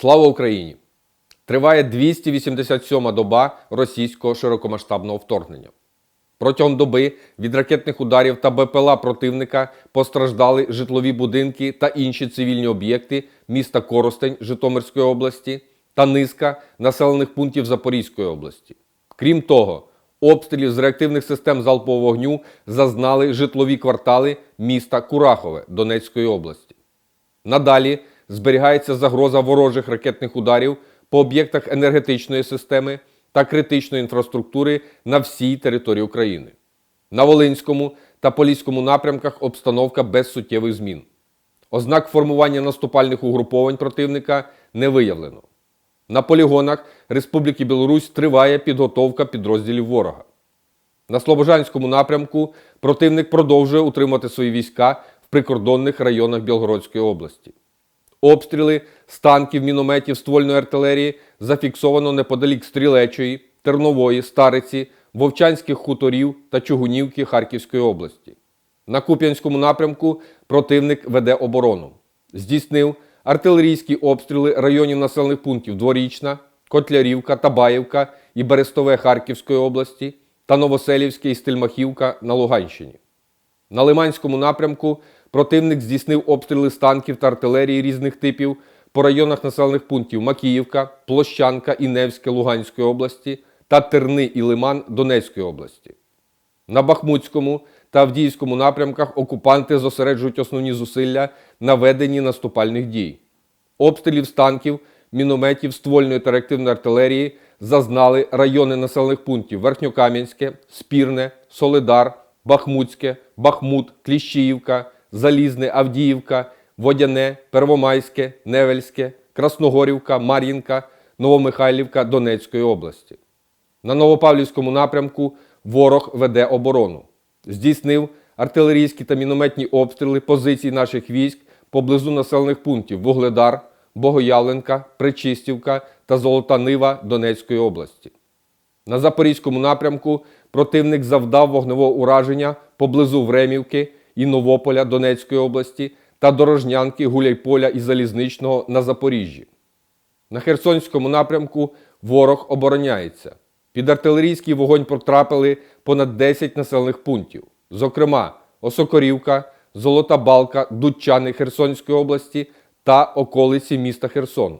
Слава Україні! Триває 287-ма доба російського широкомасштабного вторгнення. Протягом доби від ракетних ударів та БПЛА противника постраждали житлові будинки та інші цивільні об'єкти міста Коростень Житомирської області та низка населених пунктів Запорізької області. Крім того, обстрілів з реактивних систем залпового вогню зазнали житлові квартали міста Курахове Донецької області. Надалі зберігається загроза ворожих ракетних ударів по об'єктах енергетичної системи та критичної інфраструктури на всій території України. На Волинському та Поліському напрямках обстановка без суттєвих змін. Ознак формування наступальних угруповань противника не виявлено. На полігонах Республіки Білорусь триває підготовка підрозділів ворога. На Слобожанському напрямку противник продовжує утримати свої війська в прикордонних районах Білгородської області. Обстріли з танків, мінометів, ствольної артилерії зафіксовано неподалік Стрілечої, Тернової, Стариці, Вовчанських хуторів та Чугунівки Харківської області. На Куп'янському напрямку противник веде оборону. Здійснив артилерійські обстріли районів населених пунктів Дворічна, Котлярівка, Табаївка і Берестове Харківської області та Новоселівське і Стельмахівка на Луганщині. На Лиманському напрямку противник здійснив обстріли з танків та артилерії різних типів по районах населених пунктів Макіївка, Площанка і Невське Луганської області та Терни і Лиман Донецької області. На Бахмутському та Авдіївському напрямках окупанти зосереджують основні зусилля на веденні наступальних дій. Обстрілів з танків, мінометів, ствольної та реактивної артилерії зазнали райони населених пунктів Верхньокам'янське, Спірне, Солидар, Бахмутське, Бахмут, Кліщіївка, Залізне, Авдіївка, Водяне, Первомайське, Невельське, Красногорівка, Мар'їнка, Новомихайлівка Донецької області. На Новопавлівському напрямку ворог веде оборону. Здійснив артилерійські та мінометні обстріли позицій наших військ поблизу населених пунктів Вугледар, Богоявленка, Причистівка та Золота Нива Донецької області. На Запорізькому напрямку противник завдав вогневого ураження поблизу Времівки і Новополя Донецької області та Дорожнянки, Гуляйполя і Залізничного на Запоріжжі. На Херсонському напрямку ворог обороняється. Під артилерійський вогонь потрапили понад 10 населених пунктів, зокрема Осокорівка, Золота Балка, Дудчани Херсонської області та околиці міста Херсон.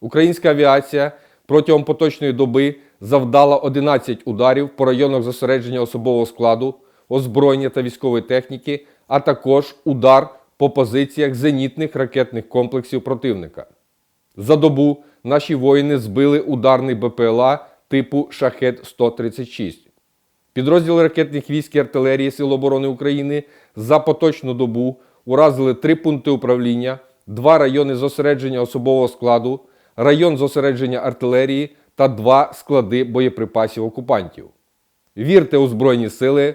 Українська авіація протягом поточної доби завдала 11 ударів по районах зосередження особового складу, озброєння та військової техніки, а також удар по позиціях зенітних ракетних комплексів противника. За добу наші воїни збили ударний БПЛА типу Шахет-136. Підрозділи ракетних військ і артилерії Сил оборони України за поточну добу уразили три пункти управління, два райони зосередження особового складу, район зосередження артилерії та два склади боєприпасів окупантів. Вірте у Збройні Сили!